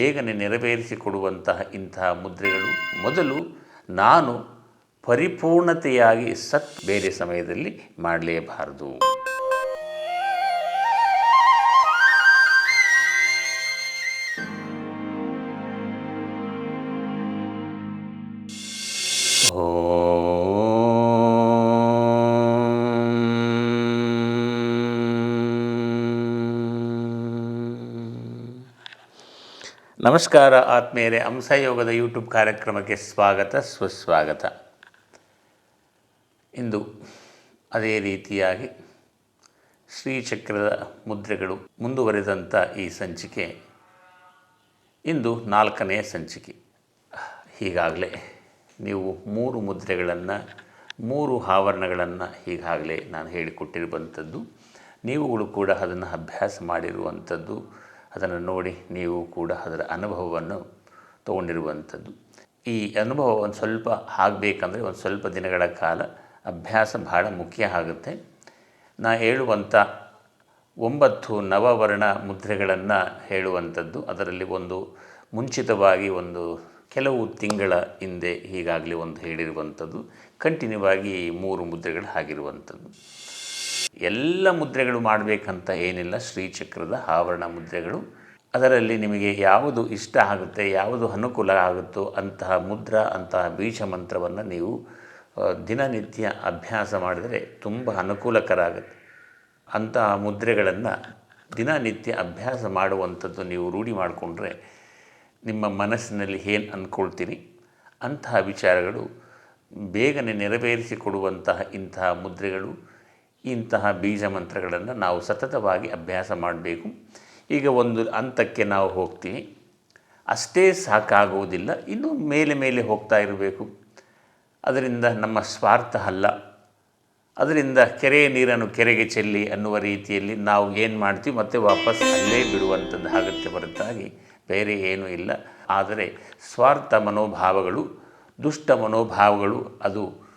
ಬೇಗನೆ ನೆರವೇರಿಸಿಕೊಡುವಂತಹ ಇಂತಹ ಮುದ್ರೆಗಳು. ಮೊದಲು ನಾನು ಪರಿಪೂರ್ಣತೆಯಾಗಿ ಸತ್ ಬೇರೆ ಸಮಯದಲ್ಲಿ ಮಾಡಲೇಬಾರದು. ನಮಸ್ಕಾರ ಆತ್ಮೀಯರೇ ಅಂಸಯೋಗದ ಯೂಟ್ಯೂಬ್ ಕಾರ್ಯಕ್ರಮಕ್ಕೆ ಸ್ವಾಗತ, ಸುಸ್ವಾಗತ. ಇಂದು ಅದೇ ರೀತಿಯಾಗಿ ಶ್ರೀಚಕ್ರದ ಮುದ್ರೆಗಳು ಮುಂದುವರೆದಂಥ ಈ ಸಂಚಿಕೆ, ಇಂದು ನಾಲ್ಕನೆಯ ಸಂಚಿಕೆ. ಈಗಾಗಲೇ ನೀವು ಮೂರು ಮುದ್ರೆಗಳನ್ನು, ಮೂರು ಆವರಣಗಳನ್ನು ಈಗಾಗಲೇ ನಾನು ಹೇಳಿಕೊಟ್ಟಿರುವಂಥದ್ದು. ನೀವುಗಳು ಕೂಡ ಅದನ್ನು ಅಭ್ಯಾಸ ಮಾಡಿರುವಂಥದ್ದು. ಅದನ್ನು ನೋಡಿ ನೀವು ಕೂಡ ಅದರ ಅನುಭವವನ್ನು ತಗೊಂಡಿರುವಂಥದ್ದು. ಈ ಅನುಭವ ಒಂದು ಸ್ವಲ್ಪ ಆಗಬೇಕಂದ್ರೆ ಒಂದು ಸ್ವಲ್ಪ ದಿನಗಳ ಕಾಲ ಅಭ್ಯಾಸ ಬಹಳ ಮುಖ್ಯ ಆಗುತ್ತೆ. ನಾ ಹೇಳುವಂಥ ಒಂಬತ್ತು ನವವರ್ಣ ಮುದ್ರೆಗಳನ್ನು ಹೇಳುವಂಥದ್ದು. ಅದರಲ್ಲಿ ಒಂದು ಮುಂಚಿತವಾಗಿ ಒಂದು ಕೆಲವು ತಿಂಗಳ ಹಿಂದೆ ಈಗಾಗಲೇ ಒಂದು ಹೇಳಿರುವಂಥದ್ದು. ಕಂಟಿನ್ಯೂ ಆಗಿ ಮೂರು ಮುದ್ರೆಗಳು ಆಗಿರುವಂಥದ್ದು. ಎಲ್ಲ ಮುದ್ರೆಗಳು ಮಾಡಬೇಕಂತ ಏನಿಲ್ಲ, ಶ್ರೀಚಕ್ರದ ಆವರಣ ಮುದ್ರೆಗಳು. ಅದರಲ್ಲಿ ನಿಮಗೆ ಯಾವುದು ಇಷ್ಟ ಆಗುತ್ತೆ, ಯಾವುದು ಅನುಕೂಲ ಆಗುತ್ತೋ ಅಂತಹ ಮುದ್ರಾ, ಅಂತಹ ಬೀಜ ಮಂತ್ರವನ್ನು ನೀವು ದಿನನಿತ್ಯ ಅಭ್ಯಾಸ ಮಾಡಿದರೆ ತುಂಬ ಅನುಕೂಲಕರ ಆಗುತ್ತೆ ಅಂತಹ ಮುದ್ರೆಗಳನ್ನು ದಿನನಿತ್ಯ ಅಭ್ಯಾಸ ಮಾಡುವಂಥದ್ದು ನೀವು ರೂಢಿ ಮಾಡಿಕೊಂಡ್ರೆ ನಿಮ್ಮ ಮನಸ್ಸಿನಲ್ಲಿ ಏನು ಅಂದ್ಕೊಳ್ತೀರಿ ಅಂತಹ ವಿಚಾರಗಳು ಬೇಗನೆ ನೆರವೇರಿಸಿಕೊಡುವಂತಹ ಇಂತಹ ಮುದ್ರೆಗಳು ಇಂತಹ ಬೀಜ ಮಂತ್ರಗಳನ್ನು ನಾವು ಸತತವಾಗಿ ಅಭ್ಯಾಸ ಮಾಡಬೇಕು. ಈಗ ಒಂದು ಹಂತಕ್ಕೆ ನಾವು ಹೋಗ್ತೀವಿ. ಅಷ್ಟೇ ಸಾಕಾಗುವುದಿಲ್ಲ. ಇನ್ನೂ ಮೇಲೆ ಮೇಲೆ ಹೋಗ್ತಾ ಇರಬೇಕು. ಅದರಿಂದ ನಮ್ಮ ಸ್ವಾರ್ಥ ಅಲ್ಲ. ಅದರಿಂದ ಕೆರೆಯ ನೀರನ್ನು ಕೆರೆಗೆ ಚೆಲ್ಲಿ ಅನ್ನುವ ರೀತಿಯಲ್ಲಿ ನಾವು ಏನು ಮಾಡ್ತೀವಿ? ಮತ್ತೆ ವಾಪಸ್ ಅಲ್ಲೇ ಬಿಡುವಂಥದ್ದು ಅಗತ್ಯ ಹೊರತಾಗಿ. ಬೇರೆ ಏನೂ ಇಲ್ಲ. ಆದರೆ ಸ್ವಾರ್ಥ ಮನೋಭಾವಗಳು, ದುಷ್ಟ ಮನೋಭಾವಗಳು, ಅದು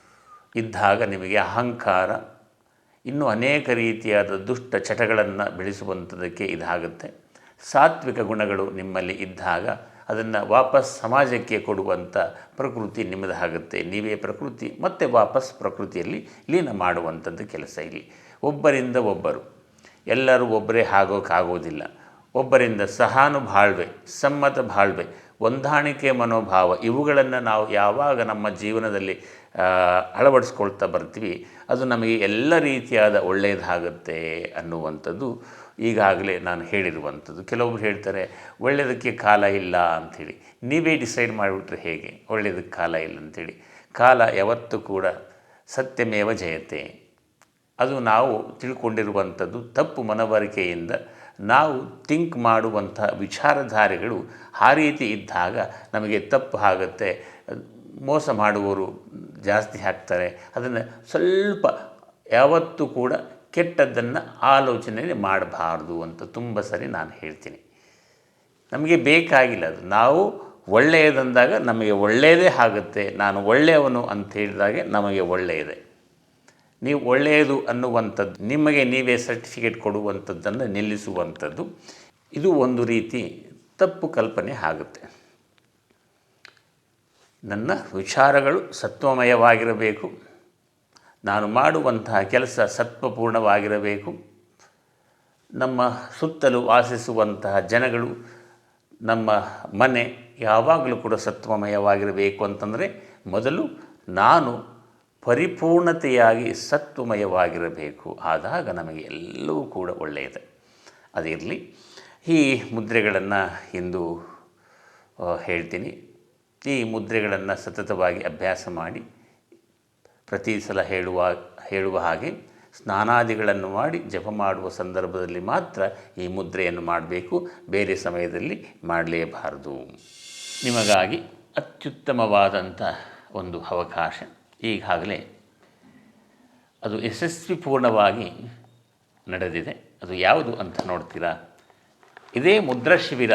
ಇದ್ದಾಗ ನಿಮಗೆ ಅಹಂಕಾರ ಇನ್ನೂ ಅನೇಕ ರೀತಿಯಾದ ದುಷ್ಟ ಚಟಗಳನ್ನು ಬೆಳೆಸುವಂಥದ್ದಕ್ಕೆ ಇದಾಗುತ್ತೆ. ಸಾತ್ವಿಕ ಗುಣಗಳು ನಿಮ್ಮಲ್ಲಿ ಇದ್ದಾಗ ಅದನ್ನು ವಾಪಸ್ ಸಮಾಜಕ್ಕೆ ಕೊಡುವಂಥ ಪ್ರಕೃತಿ ನಿಮ್ಮದಾಗುತ್ತೆ ನೀವೇ ಪ್ರಕೃತಿ, ಮತ್ತೆ ವಾಪಸ್ ಪ್ರಕೃತಿಯಲ್ಲಿ ಲೀನ ಮಾಡುವಂಥದ್ದು ಕೆಲಸ ಇಲ್ಲಿ. ಒಬ್ಬರಿಂದ ಒಬ್ಬರು. ಎಲ್ಲರೂ ಒಬ್ಬರೇ ಆಗೋಕ್ಕಾಗೋದಿಲ್ಲ ಒಬ್ಬರಿಂದ ಸಹಾನುಭಾಳ್ವೆ, ಸಮ್ಮತ ಬಾಳ್ವೆ ಹೊಂದಾಣಿಕೆ ಮನೋಭಾವ, ಇವುಗಳನ್ನು ನಾವು ಯಾವಾಗ ನಮ್ಮ ಜೀವನದಲ್ಲಿ ಅಳವಡಿಸ್ಕೊಳ್ತಾ ಬರ್ತೀವಿ, ಅದು ನಮಗೆ ಎಲ್ಲ ರೀತಿಯಾದ ಒಳ್ಳೆಯದಾಗುತ್ತೆ ಅನ್ನುವಂಥದ್ದು ಈಗಾಗಲೇ ನಾನು ಹೇಳಿರುವಂಥದ್ದು. ಕೆಲವೊಬ್ರು ಹೇಳ್ತಾರೆ ಒಳ್ಳೆಯದಕ್ಕೆ ಕಾಲ ಇಲ್ಲ ಅಂಥೇಳಿ. ನೀವೇ ಡಿಸೈಡ್ ಮಾಡಿಬಿಟ್ರೆ ಹೇಗೆ? ಒಳ್ಳೆಯದಕ್ಕೆ ಕಾಲ ಇಲ್ಲ ಅಂಥೇಳಿ. ಕಾಲ ಯಾವತ್ತೂ ಕೂಡ ಸತ್ಯಮೇವ ಜಯತೆ. ಅದು ನಾವು ತಿಳ್ಕೊಂಡಿರುವಂಥದ್ದು ತಪ್ಪು ಮನವರಿಕೆಯಿಂದ ನಾವು ಥಿಂಕ್ ಮಾಡುವಂಥ ವಿಚಾರಧಾರೆಗಳು ಆ ರೀತಿ ಇದ್ದಾಗ ನಮಗೆ ತಪ್ಪು ಆಗುತ್ತೆ. ಮೋಸ ಮಾಡುವವರು ಜಾಸ್ತಿ ಹಾಕ್ತಾರೆ ಅದನ್ನು ಸ್ವಲ್ಪ ಯಾವತ್ತೂ ಕೂಡ ಕೆಟ್ಟದ್ದನ್ನು ಆಲೋಚನೆ ಮಾಡಬಾರ್ದು ಅಂತ ತುಂಬ ಸರಿ ನಾನು ಹೇಳ್ತೀನಿ. ನಮಗೆ ಬೇಕಾಗಿಲ್ಲ ಅದು. ನಾವು ಒಳ್ಳೆಯದಂದಾಗ ನಮಗೆ ಒಳ್ಳೆಯದೇ ಆಗುತ್ತೆ. ನಾನು ಒಳ್ಳೆಯವನು ಅಂತ ಹೇಳಿದಾಗೆ ನಮಗೆ ಒಳ್ಳೆಯದೇ. ನೀವು ಒಳ್ಳೆಯದು ಅನ್ನುವಂಥದ್ದು, ನಿಮಗೆ ನೀವೇ ಸರ್ಟಿಫಿಕೇಟ್ ಕೊಡುವಂಥದ್ದನ್ನು ನಿಲ್ಲಿಸುವಂಥದ್ದು, ಇದು ಒಂದು ರೀತಿ ತಪ್ಪು ಕಲ್ಪನೆ ಆಗುತ್ತೆ. ನನ್ನ ವಿಚಾರಗಳು ಸತ್ವಮಯವಾಗಿರಬೇಕು. ನಾನು ಮಾಡುವಂತಹ ಕೆಲಸ ಸತ್ವಪೂರ್ಣವಾಗಿರಬೇಕು. ನಮ್ಮ ಸುತ್ತಲೂ ವಾಸಿಸುವಂತಹ ಜನಗಳು, ನಮ್ಮ ಮನೆ ಯಾವಾಗಲೂ ಕೂಡ ಸತ್ವಮಯವಾಗಿರಬೇಕು ಅಂತಂದರೆ ಮೊದಲು ನಾನು ಪರಿಪೂರ್ಣತೆಯಾಗಿ ಸತ್ವಮಯವಾಗಿರಬೇಕು. ಆದಾಗ ನಮಗೆ ಎಲ್ಲವೂ ಕೂಡ ಒಳ್ಳೆಯದು. ಅದಿರಲಿ ಈ ಮುದ್ರೆಗಳನ್ನು ಇಂದು ಹೇಳ್ತೀನಿ. ಈ ಮುದ್ರೆಗಳನ್ನು ಸತತವಾಗಿ ಅಭ್ಯಾಸ ಮಾಡಿ, ಪ್ರತಿ ಸಲ ಹೇಳುವ ಹೇಳುವ ಹಾಗೆ ಸ್ನಾನಾದಿಗಳನ್ನು ಮಾಡಿ, ಜಪ ಮಾಡುವ ಸಂದರ್ಭದಲ್ಲಿ ಮಾತ್ರ ಈ ಮುದ್ರೆಯನ್ನು ಮಾಡಬೇಕು. ಬೇರೆ ಸಮಯದಲ್ಲಿ ಮಾಡಲೇಬಾರದು. ನಿಮಗಾಗಿ ಅತ್ಯುತ್ತಮವಾದಂಥ ಒಂದು ಅವಕಾಶ. ಈಗಾಗಲೇ ಅದು ಯಶಸ್ವಿಪೂರ್ಣವಾಗಿ ನಡೆದಿದೆ. ಅದು ಯಾವುದು ಅಂತ ನೋಡ್ತೀರಾ? ಇದೇ ಮುದ್ರಾ ಶಿಬಿರ.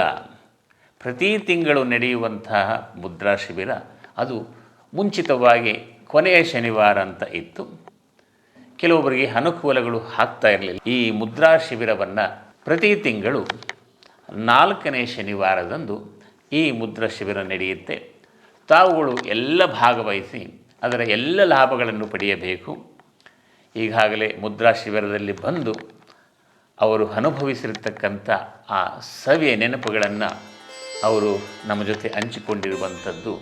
ಪ್ರತಿ ತಿಂಗಳು ನಡೆಯುವಂತಹ ಮುದ್ರಾ ಶಿಬಿರ. ಅದು ಮುಂಚಿತವಾಗಿ ಕೊನೆಯ ಶನಿವಾರ ಅಂತ ಇತ್ತು. ಕೆಲವೊಬ್ಬರಿಗೆ ಅನುಕೂಲಗಳು ಆಗ್ತಾ ಇರಲಿಲ್ಲ. ಈ ಮುದ್ರಾ ಶಿಬಿರವನ್ನು ಪ್ರತಿ ತಿಂಗಳು ನಾಲ್ಕನೇ ಶನಿವಾರದಂದು ಈ ಮುದ್ರಾ ಶಿಬಿರ ನಡೆಯುತ್ತೆ. ತಾವುಗಳು ಎಲ್ಲ ಭಾಗವಹಿಸಿ ಅದರ ಎಲ್ಲ ಲಾಭಗಳನ್ನು ಪಡೆಯಬೇಕು. ಈಗಾಗಲೇ ಮುದ್ರಾ ಶಿಬಿರದಲ್ಲಿ ಬಂದು ಅವರು ಅನುಭವಿಸಿರ್ತಕ್ಕಂಥ ಆ ಸವಿಯ ನೆನಪುಗಳನ್ನು ಅವರು ನಮ್ಮ ಜೊತೆ ಹಂಚಿಕೊಂಡಿರುವಂಥದ್ದು,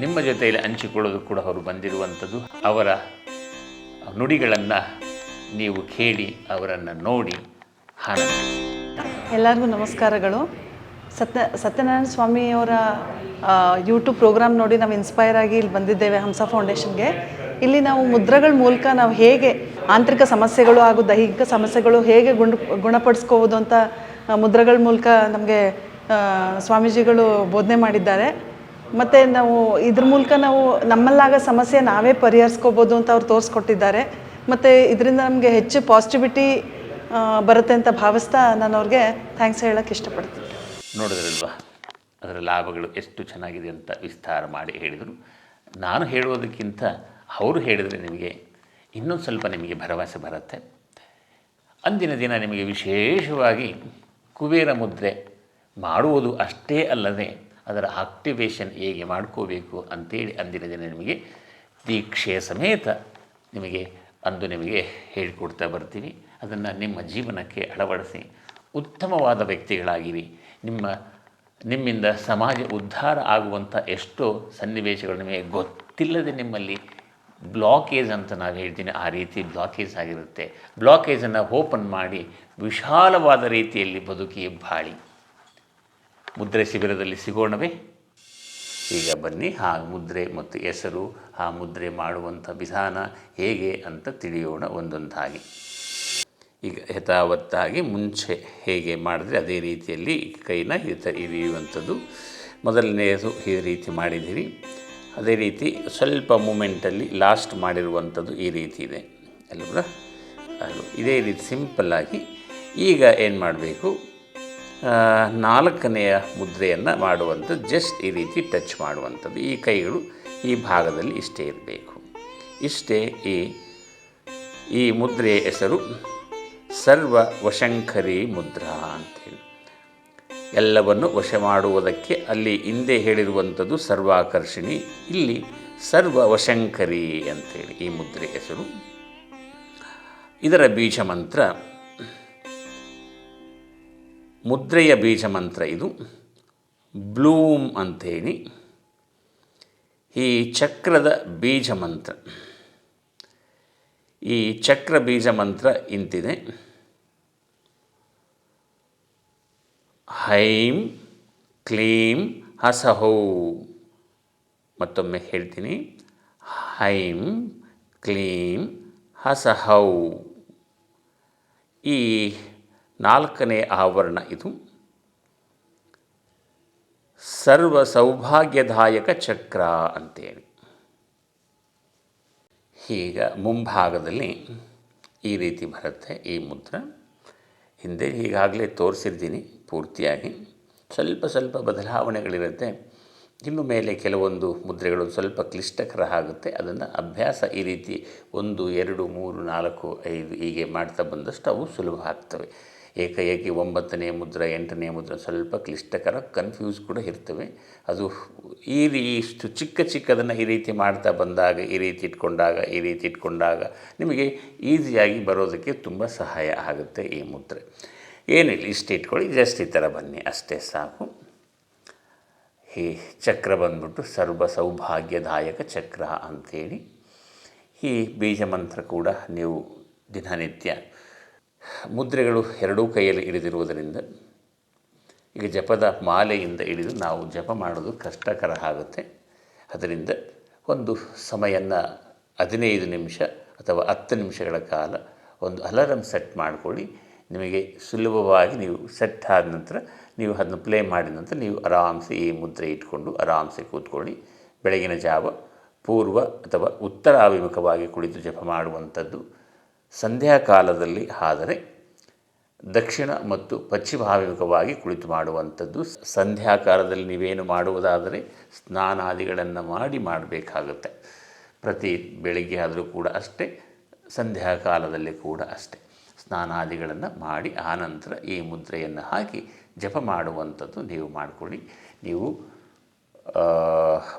ನಿಮ್ಮ ಜೊತೆಯಲ್ಲಿ ಹಂಚಿಕೊಳ್ಳೋದು ಕೂಡ ಅವರು ಬಂದಿರುವಂಥದ್ದು. ಅವರ ನುಡಿಗಳನ್ನು ನೀವು ಕೇಳಿ, ಅವರನ್ನು ನೋಡಿ ಆನಂದಿಸಿ ಎಲ್ಲರಿಗೂ ನಮಸ್ಕಾರಗಳು. ಸತ್ಯ ಸತ್ಯನಾರಾಯಣ ಸ್ವಾಮಿಯವರ ಯೂಟ್ಯೂಬ್ ಪ್ರೋಗ್ರಾಮ್ ನೋಡಿ ನಾವು ಇನ್ಸ್ಪೈರ್ ಆಗಿ ಇಲ್ಲಿ ಬಂದಿದ್ದೇವೆ ಹಂಸ ಫೌಂಡೇಶನ್ಗೆ ಇಲ್ಲಿ ನಾವು ಮುದ್ರಗಳ ಮೂಲಕ ನಾವು ಹೇಗೆ ಆಂತರಿಕ ಸಮಸ್ಯೆಗಳು ಹಾಗೂ ದೈಹಿಕ ಸಮಸ್ಯೆಗಳು ಹೇಗೆ ಗುಣ, ಗುಣಪಡಿಸ್ಕೋಬೋದು ಅಂತ ಮುದ್ರಗಳ ಮೂಲಕ ನಮಗೆ ಸ್ವಾಮೀಜಿಗಳು ಬೋಧನೆ ಮಾಡಿದ್ದಾರೆ. ಮತ್ತು ನಾವು ಇದ್ರ ಮೂಲಕ ನಾವು ನಮ್ಮಲ್ಲಾಗ ಸಮಸ್ಯೆ ನಾವೇ ಪರಿಹರಿಸ್ಕೋಬೋದು ಅಂತ ಅವ್ರು ತೋರಿಸ್ಕೊಟ್ಟಿದ್ದಾರೆ. ಮತ್ತು ಇದರಿಂದ ನಮಗೆ ಹೆಚ್ಚು ಪಾಸಿಟಿವಿಟಿ ಬರುತ್ತೆ ಅಂತ ಭಾವಿಸ್ತಾ ನಾನು ಅವ್ರಿಗೆ ಥ್ಯಾಂಕ್ಸ್ ಹೇಳೋಕ್ಕೆ ಇಷ್ಟಪಡ್ತೀನಿ. ನೋಡಿದ್ರಲ್ವಾ? ಅದರ ಲಾಭಗಳು ಎಷ್ಟು ಚೆನ್ನಾಗಿದೆ ಅಂತ ವಿಸ್ತಾರ ಮಾಡಿ ಹೇಳಿದರು. ನಾನು ಹೇಳುವುದಕ್ಕಿಂತ ಅವರು ಹೇಳಿದರೆ ನಿಮಗೆ ಇನ್ನೊಂದು ಸ್ವಲ್ಪ ನಿಮಗೆ ಭರವಸೆ ಬರುತ್ತೆ. ಅಂದಿನ ದಿನ ನಿಮಗೆ ವಿಶೇಷವಾಗಿ ಕುಬೇರ ಮುದ್ರೆ ಮಾಡುವುದು ಅಷ್ಟೇ ಅಲ್ಲದೆ ಅದರ ಆಕ್ಟಿವೇಶನ್ ಹೇಗೆ ಮಾಡ್ಕೋಬೇಕು ಅಂತೇಳಿ ಅಂದಿನ ದಿನ ನಿಮಗೆ ದೀಕ್ಷೆಯ ಸಮೇತ ನಿಮಗೆ ಅಂದು ನಿಮಗೆ ಹೇಳಿಕೊಡ್ತಾ ಬರ್ತೀವಿ ಅದನ್ನು ನಿಮ್ಮ ಜೀವನಕ್ಕೆ ಅಳವಡಿಸಿ ಉತ್ತಮವಾದ ವ್ಯಕ್ತಿಗಳಾಗಿರಿ. ನಿಮ್ಮ, ನಿಮ್ಮಿಂದ ಸಮಾಜ ಉದ್ಧಾರ ಆಗುವಂಥ ಎಷ್ಟೋ ಸನ್ನಿವೇಶಗಳು ನಿಮಗೆ ಗೊತ್ತಿಲ್ಲದೆ ನಿಮ್ಮಲ್ಲಿ ಬ್ಲಾಕೇಜ್ ಅಂತ ನಾವು ಹೇಳ್ತೀನಿ. ಆ ರೀತಿ ಬ್ಲಾಕೇಜ್ ಆಗಿರುತ್ತೆ. ಬ್ಲಾಕೇಜನ್ನು ಓಪನ್ ಮಾಡಿ ವಿಶಾಲವಾದ ರೀತಿಯಲ್ಲಿ ಬದುಕಿ ಬಾಳಿ. ಮುದ್ರೆ ಶಿಬಿರದಲ್ಲಿ ಸಿಗೋಣವೇ? ಈಗ ಬನ್ನಿ. ಆ ಮುದ್ರೆ ಮತ್ತು ಹೆಸರು, ಆ ಮುದ್ರೆ ಮಾಡುವಂಥ ವಿಧಾನ ಹೇಗೆ ಅಂತ ತಿಳಿಯೋಣ ಒಂದೊಂದಾಗಿ. ಈಗ ಯಥಾವತ್ತಾಗಿ ಮುಂಚೆ ಹೇಗೆ ಮಾಡಿದ್ರೆ ಅದೇ ರೀತಿಯಲ್ಲಿ ಕೈನ ಹಿತ ಹಿಡಿಯುವಂಥದ್ದು ಮೊದಲನೆಯದು ಈ ರೀತಿ ಮಾಡಿದ್ದೀರಿ. ಅದೇ ರೀತಿ ಸ್ವಲ್ಪ ಮೂಮೆಂಟಲ್ಲಿ ಲಾಸ್ಟ್ ಮಾಡಿರುವಂಥದ್ದು ಈ ರೀತಿ ಇದೆ. ಅಲ್ವಾ ಅದು ಇದೇ ರೀತಿ ಸಿಂಪಲ್ಲಾಗಿ ಈಗ ಏನು ಮಾಡಬೇಕು? ನಾಲ್ಕನೆಯ ಮುದ್ರೆಯನ್ನು ಮಾಡುವಂಥದ್ದು ಜಸ್ಟ್ ಈ ರೀತಿ ಟಚ್ ಮಾಡುವಂಥದ್ದು. ಈ ಕೈಗಳು ಈ ಭಾಗದಲ್ಲಿ ಇಷ್ಟೇ ಇರಬೇಕು. ಇಷ್ಟೇ ಈ ಈ ಮುದ್ರೆಯ ಹೆಸರು ಸರ್ವ ವಶಂಕರಿ ಮುದ್ರಾ ಅಂತೇಳಿ. ಎಲ್ಲವನ್ನು ವಶ ಮಾಡುವುದಕ್ಕೆ ಅಲ್ಲಿ ಹಿಂದೆ ಹೇಳಿರುವಂಥದ್ದು ಸರ್ವಾಕರ್ಷಿಣಿ, ಇಲ್ಲಿ ಸರ್ವ ವಶಂಕರಿ ಅಂತೇಳಿ ಈ ಮುದ್ರೆ ಹೆಸರು. ಇದರ ಬೀಜ ಮಂತ್ರ ಮುದ್ರೆಯ ಬೀಜ ಮಂತ್ರ ಇದು. ಬ್ಲೂಮ್ ಅಂತೇಳಿ, ಈ ಚಕ್ರದ ಬೀಜ ಮಂತ್ರ ಈ ಚಕ್ರ ಬೀಜ ಮಂತ್ರ ಇಂತಿದೆ. ಹೈಂ ಕ್ಲೀಂ ಹಸಹೌ. ಮತ್ತೊಮ್ಮೆ ಹೇಳ್ತೀನಿ. ಹೈಂ ಕ್ಲೀಂ ಹಸಹೌ. ಈ ನಾಲ್ಕನೇ ಆವರಣ ಇದು. ಸರ್ವ ಸೌಭಾಗ್ಯದಾಯಕ ಚಕ್ರ ಅಂತೇಳಿ. ಈಗ ಮುಂಭಾಗದಲ್ಲಿ ಈ ರೀತಿ ಬರುತ್ತೆ ಈ ಮುದ್ರ. ಹಿಂದೆ ಈಗಾಗಲೇ ತೋರಿಸಿರ್ತೀನಿ ಪೂರ್ತಿಯಾಗಿ. ಸ್ವಲ್ಪ ಸ್ವಲ್ಪ ಬದಲಾವಣೆಗಳಿರುತ್ತೆ. ಇನ್ನು ಮೇಲೆ ಕೆಲವೊಂದು ಮುದ್ರೆಗಳು ಸ್ವಲ್ಪ ಕ್ಲಿಷ್ಟಕರ ಆಗುತ್ತೆ. ಅದನ್ನು ಅಭ್ಯಾಸ ಈ ರೀತಿ ಒಂದು, ಎರಡು, ಮೂರು, ನಾಲ್ಕು, ಐದು ಹೀಗೆ ಮಾಡ್ತಾ ಬಂದಷ್ಟು ಅವು ಸುಲಭ ಆಗ್ತವೆ. ಏಕಾಏಕಿ ಒಂಬತ್ತನೇ ಮುದ್ರ, ಎಂಟನೇ ಮುದ್ರ ಸ್ವಲ್ಪ ಕ್ಲಿಷ್ಟಕರ ಕನ್ಫ್ಯೂಸ್ ಕೂಡ ಇರ್ತವೆ. ಅದು ಈ ರೀ ಇಷ್ಟು ಚಿಕ್ಕ ಚಿಕ್ಕದನ್ನು ಈ ರೀತಿ ಮಾಡ್ತಾ ಬಂದಾಗ, ಈ ರೀತಿ ಇಟ್ಕೊಂಡಾಗ, ಈ ರೀತಿ ಇಟ್ಕೊಂಡಾಗ ನಿಮಗೆ ಈಸಿಯಾಗಿ ಬರೋದಕ್ಕೆ ತುಂಬ ಸಹಾಯ ಆಗುತ್ತೆ ಈ ಮುದ್ರೆ. ಏನಿಲ್ಲ, ಇಷ್ಟು ಇಟ್ಕೊಳ್ಳಿ, ಜಸ್ಟ್ ಈ ಥರ ಬನ್ನಿ. ಅಷ್ಟೇ ಸಾಕು. ಈ ಚಕ್ರ ಬಂದ್ಬಿಟ್ಟು ಸರ್ವ ಸೌಭಾಗ್ಯದಾಯಕ ಚಕ್ರ ಅಂಥೇಳಿ ಈ ಬೀಜ ಮಂತ್ರ ಕೂಡ ನೀವು ದಿನನಿತ್ಯ ಮುದ್ರೆಗಳು ಎರಡೂ ಕೈಯಲ್ಲಿ ಹಿಡಿದಿರುವುದರಿಂದ ಈಗ ಜಪದ ಮಾಲೆಯಿಂದ ಹಿಡಿದು ನಾವು ಜಪ ಮಾಡೋದು ಕಷ್ಟಕರ ಆಗುತ್ತೆ. ಅದರಿಂದ ಒಂದು ಸಮಯನ ಹದಿನೈದು ನಿಮಿಷ ಅಥವಾ ಹತ್ತು ನಿಮಿಷಗಳ ಕಾಲ ಒಂದು ಅಲಾರಮ್ ಸೆಟ್ ಮಾಡಿಕೊಳ್ಳಿ. ನಿಮಗೆ ಸುಲಭವಾಗಿ ನೀವು ಸೆಟ್ ಆದ ನಂತರ ನೀವು ಅದನ್ನು ಪ್ಲೇ ಮಾಡಿದ ನಂತರ ನೀವು ಆರಾಮ್ಸೆ ಈ ಮುದ್ರೆ ಇಟ್ಕೊಂಡು ಆರಾಮ್ಸೆ ಕೂತ್ಕೊಳ್ಳಿ. ಬೆಳಗಿನ ಜಾವ ಪೂರ್ವ ಅಥವಾ ಉತ್ತರಾಭಿಮುಖವಾಗಿ ಕುಳಿತು ಜಪ ಮಾಡುವಂಥದ್ದು ಸಂಧ್ಯಾಕಾಲದಲ್ಲಿ ಆದರೆ ದಕ್ಷಿಣ ಮತ್ತು ಪಶ್ಚಿಮಾಭಿಮುಖವಾಗಿ ಕುಳಿತು ಮಾಡುವಂಥದ್ದು. ಸಂಧ್ಯಾಕಾಲದಲ್ಲಿ ನೀವೇನು ಮಾಡುವುದಾದರೆ ಸ್ನಾನಾದಿಗಳನ್ನು ಮಾಡಿ ಮಾಡಬೇಕಾಗುತ್ತೆ. ಪ್ರತಿ ಬೆಳಿಗ್ಗೆ ಆದರೂ ಕೂಡ ಅಷ್ಟೇ, ಸಂಧ್ಯಾಕಾಲದಲ್ಲಿ ಕೂಡ ಅಷ್ಟೇ. ಸ್ನಾನಾದಿಗಳನ್ನು ಮಾಡಿ ಆನಂತರ ಈ ಮುದ್ರೆಯನ್ನು ಹಾಕಿ ಜಪ ಮಾಡುವಂಥದ್ದು ನೀವು ಮಾಡಿಕೊಳ್ಳಿ. ನೀವು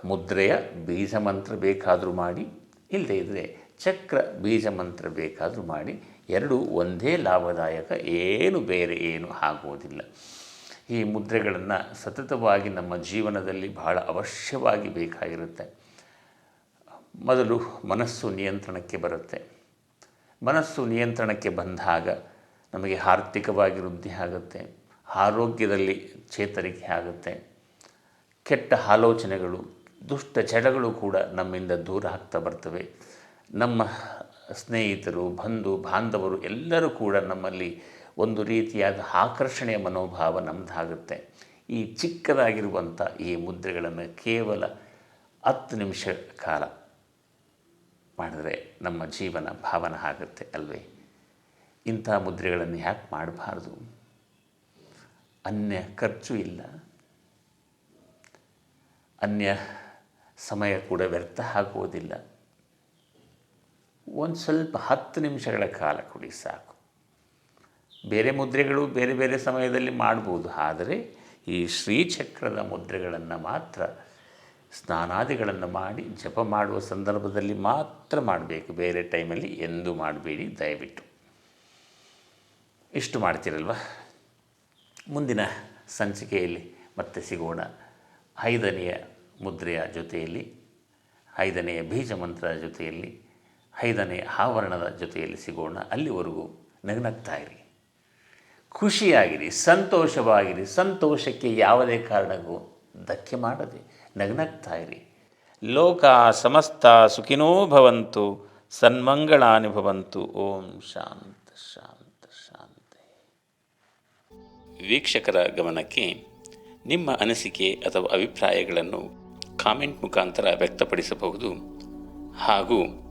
ಮುದ್ರೆಯ ಬೀಜ ಮಂತ್ರ ಬೇಕಾದರೂ ಮಾಡಿ, ಇಲ್ಲದೇ ಇದ್ದರೆ ಚಕ್ರ ಬೀಜ ಮಂತ್ರ ಬೇಕಾದರೂ ಮಾಡಿ, ಎರಡೂ ಒಂದೇ ಲಾಭದಾಯಕ, ಏನು ಬೇರೆ ಏನು ಆಗುವುದಿಲ್ಲ ಈ ಮುದ್ರೆಗಳನ್ನು ಸತತವಾಗಿ ನಮ್ಮ ಜೀವನದಲ್ಲಿ ಬಹಳ ಅವಶ್ಯವಾಗಿ ಬೇಕಾಗಿರುತ್ತೆ. ಮೊದಲು ಮನಸ್ಸು ನಿಯಂತ್ರಣಕ್ಕೆ ಬರುತ್ತೆ. ಮನಸ್ಸು ನಿಯಂತ್ರಣಕ್ಕೆ ಬಂದಾಗ ನಮಗೆ ಆರ್ಥಿಕವಾಗಿ ವೃದ್ಧಿ ಆಗುತ್ತೆ, ಆರೋಗ್ಯದಲ್ಲಿ ಚೇತರಿಕೆ ಆಗುತ್ತೆ. ಕೆಟ್ಟ ಆಲೋಚನೆಗಳು, ದುಷ್ಟ ಚಡಗಳು ಕೂಡ ನಮ್ಮಿಂದ ದೂರ ಆಗ್ತಾ ಬರ್ತವೆ. ನಮ್ಮ ಸ್ನೇಹಿತರು, ಬಂಧು, ಬಾಂಧವರು ಎಲ್ಲರೂ ಕೂಡ ನಮ್ಮಲ್ಲಿ ಒಂದು ರೀತಿಯಾದ ಆಕರ್ಷಣೆಯ ಮನೋಭಾವ ನಮ್ಮದಾಗುತ್ತೆ ಈ ಚಿಕ್ಕದಾಗಿರುವಂಥ ಈ ಮುದ್ರೆಗಳನ್ನು ಕೇವಲ ಹತ್ತು ನಿಮಿಷ ಕಾಲ ಮಾಡಿದರೆ ನಮ್ಮ ಜೀವನ ಭಾವನ ಆಗುತ್ತೆ ಅಲ್ವೇ? ಇಂಥ ಮುದ್ರೆಗಳನ್ನು ಯಾಕೆ ಮಾಡಬಾರ್ದು? ಅನ್ಯ ಖರ್ಚು ಇಲ್ಲ. ಅನ್ಯ ಸಮಯ ಕೂಡ ವ್ಯರ್ಥ ಆಗುವುದಿಲ್ಲ. ಒಂದು ಸ್ವಲ್ಪ ಹತ್ತು ನಿಮಿಷಗಳ ಕಾಲ ಕುಡಿ ಸಾಕು. ಬೇರೆ ಮುದ್ರೆಗಳು ಬೇರೆ ಬೇರೆ ಸಮಯದಲ್ಲಿ ಮಾಡ್ಬೋದು, ಆದರೆ ಈ ಶ್ರೀಚಕ್ರದ ಮುದ್ರೆಗಳನ್ನು ಮಾತ್ರ, ಸ್ನಾನಾದಿಗಳನ್ನು ಮಾಡಿ ಜಪ ಮಾಡುವ ಸಂದರ್ಭದಲ್ಲಿ ಮಾತ್ರ ಮಾಡಬೇಕು. ಬೇರೆ ಟೈಮಲ್ಲಿ ಎಂದೂ ಮಾಡಬೇಡಿ, ದಯವಿಟ್ಟು. ಇಷ್ಟು ಮಾಡ್ತೀರಲ್ವ? ಮುಂದಿನ ಸಂಚಿಕೆಯಲ್ಲಿ ಮತ್ತೆ ಸಿಗೋಣ. ಐದನೆಯ ಮುದ್ರೆಯ ಜೊತೆಯಲ್ಲಿ, ಐದನೆಯ ಬೀಜ ಮಂತ್ರದ ಜೊತೆಯಲ್ಲಿ ಐದನೆಯ ಆವರಣದ ಜೊತೆಯಲ್ಲಿ ಸಿಗೋಣ. ಅಲ್ಲಿವರೆಗೂ ನಗ್ನಗ್ತಾ ಇರಿ ಖುಷಿಯಾಗಿರಿ, ಸಂತೋಷವಾಗಿರಿ. ಸಂತೋಷಕ್ಕೆ ಯಾವುದೇ ಕಾರಣಕ್ಕೂ ಧಕ್ಕೆ ಮಾಡದೆ ನಗ್ನಗ್ತಾ ಇರಿ ಲೋಕ ಸಮಸ್ತ ಸುಖಿನೋ ಭವಂತು ಸನ್ಮಂಗಳಾನಿ ಭವಂತು ಓಂ ಶಾಂತ ಶಾಂತ, ಶಾಂತಿ. ವೀಕ್ಷಕರ ಗಮನಕ್ಕೆ ನಿಮ್ಮ ಅನಿಸಿಕೆ ಅಥವಾ ಅಭಿಪ್ರಾಯಗಳನ್ನು ಕಾಮೆಂಟ್ ಮುಖಾಂತರ ವ್ಯಕ್ತಪಡಿಸಬಹುದು. ಹಾಗೂ